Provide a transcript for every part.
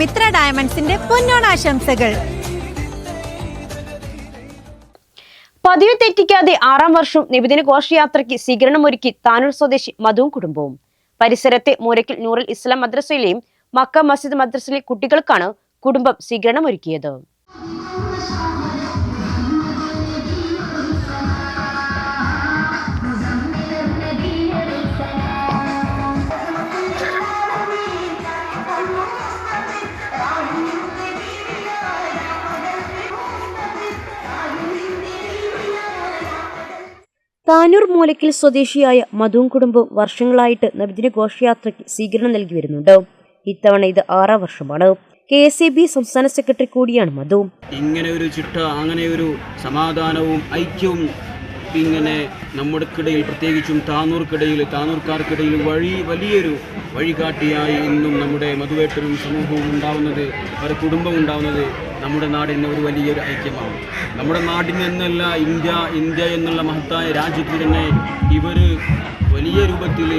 മിത്ര ഡയമണ്ട്സിന്റെ പൊന്നോണാശംസകൾ പതിവ് തെറ്റിക്കാതെ ആറാം വർഷം നിബിദിന ഘോഷയാത്രയ്ക്ക് സ്വീകരണമൊരുക്കി താനൂർ സ്വദേശി മധുവും കുടുംബവും. പരിസരത്തെ മൂരക്കിൽ നൂറുൽ ഇസ്ലാം മദ്രസയിലെയും മക്ക മസ്ജിദ് മദ്രസയിലെ കുട്ടികൾക്കാണ് കുടുംബം സ്വീകരണമൊരുക്കിയത്. താനൂർ മൂലക്കിൽ സ്വദേശിയായ മധുവും കുടുംബം വർഷങ്ങളായിട്ട് നബിദിന ഘോഷയാത്രയ്ക്ക് സ്വീകരണം നൽകി വരുന്നുണ്ട്. ഇത്തവണ ഇത് ആറാം വർഷമാണ്. കെ എസ് എ ബി സംസ്ഥാന സെക്രട്ടറി കൂടിയാണ് മധു. ഇങ്ങനെ ഒരു ചിട്ട അങ്ങനെ ഒരു സമാധാനവും ഐക്യവും ഇങ്ങനെ നമ്മുടെക്കിടയിൽ പ്രത്യേകിച്ചും താനൂർക്കിടയിൽ താനൂർക്കാർക്കിടയിൽ വഴി വലിയൊരു വഴികാട്ടിയായി ഇന്നും നമ്മുടെ മധുവേട്ടനും സമൂഹവും ഉണ്ടാവുന്നത് അവരുടെ കുടുംബം ഉണ്ടാവുന്നത് നമ്മുടെ നാടിന് ഒരു വലിയൊരു ഐക്യമാണ്. നമ്മുടെ നാടിന് എന്നല്ല ഇന്ത്യ ഇന്ത്യ എന്നുള്ള മഹത്തായ രാജ്യത്തിൽ തന്നെ ഇവർ വലിയ രൂപത്തിൽ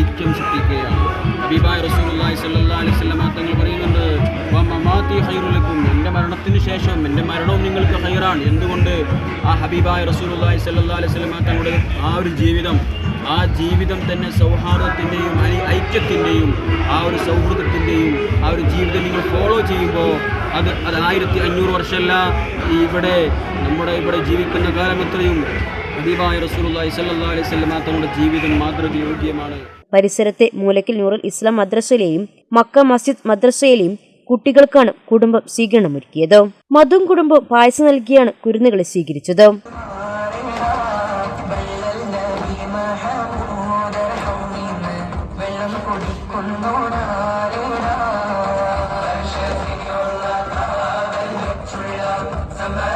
ഐക്യം സൃഷ്ടിക്കുകയാണ്. ഹബീബായ റസൂലി സ്വല്ലല്ലാഹി അലൈഹി വസല്ലം തങ്ങൾ പറയുന്നുണ്ട് ഹൈറുലക്കും എന്റെ മരണത്തിന് ശേഷം എന്റെ മരണവും നിങ്ങൾക്ക് ഹൈറാണ് എന്തുകൊണ്ട്? ആ ഹബീബായ റസൂലി സ്വല്ലല്ലാഹി അലൈഹി വസല്ലം തങ്ങളുടെ ആ ഒരു ജീവിതം ആ ജീവിതം തന്നെ സൗഹാർദ്ദത്തിന്റെയും ഐക്യത്തിന്റെയും ആ ഒരു സൗഹൃദത്തിന്റെയും ആ ഒരു ജീവിതം നിങ്ങൾ ഫോളോ ചെയ്യുമ്പോൾ അത് അത് ആയിരത്തി അഞ്ഞൂറ് വർഷമല്ല. ഇവിടെ നമ്മുടെ ഇവിടെ ജീവിക്കുന്ന കാലം എത്രയും ഹബീബായ റസൂലുള്ളാഹി സ്വല്ലല്ലാഹി അലൈഹി തങ്ങളുടെ ജീവിതം മാതൃകയോഗ്യമാണ്. പരിസരത്തെ മൂലക്കിൽ നൂറുൽ ഇസ്ലാം മദ്രസയിലെയും മക്ക മസ്ജിദ് മദ്രസയിലെയും കുട്ടികൾക്കാണ് കുടുംബം സ്വീകരണമൊരുക്കിയത്. മധുവും കുടുംബം പായസം നൽകിയാണ് കുരുന്നുകളെ സ്വീകരിച്ചത്. Tamara.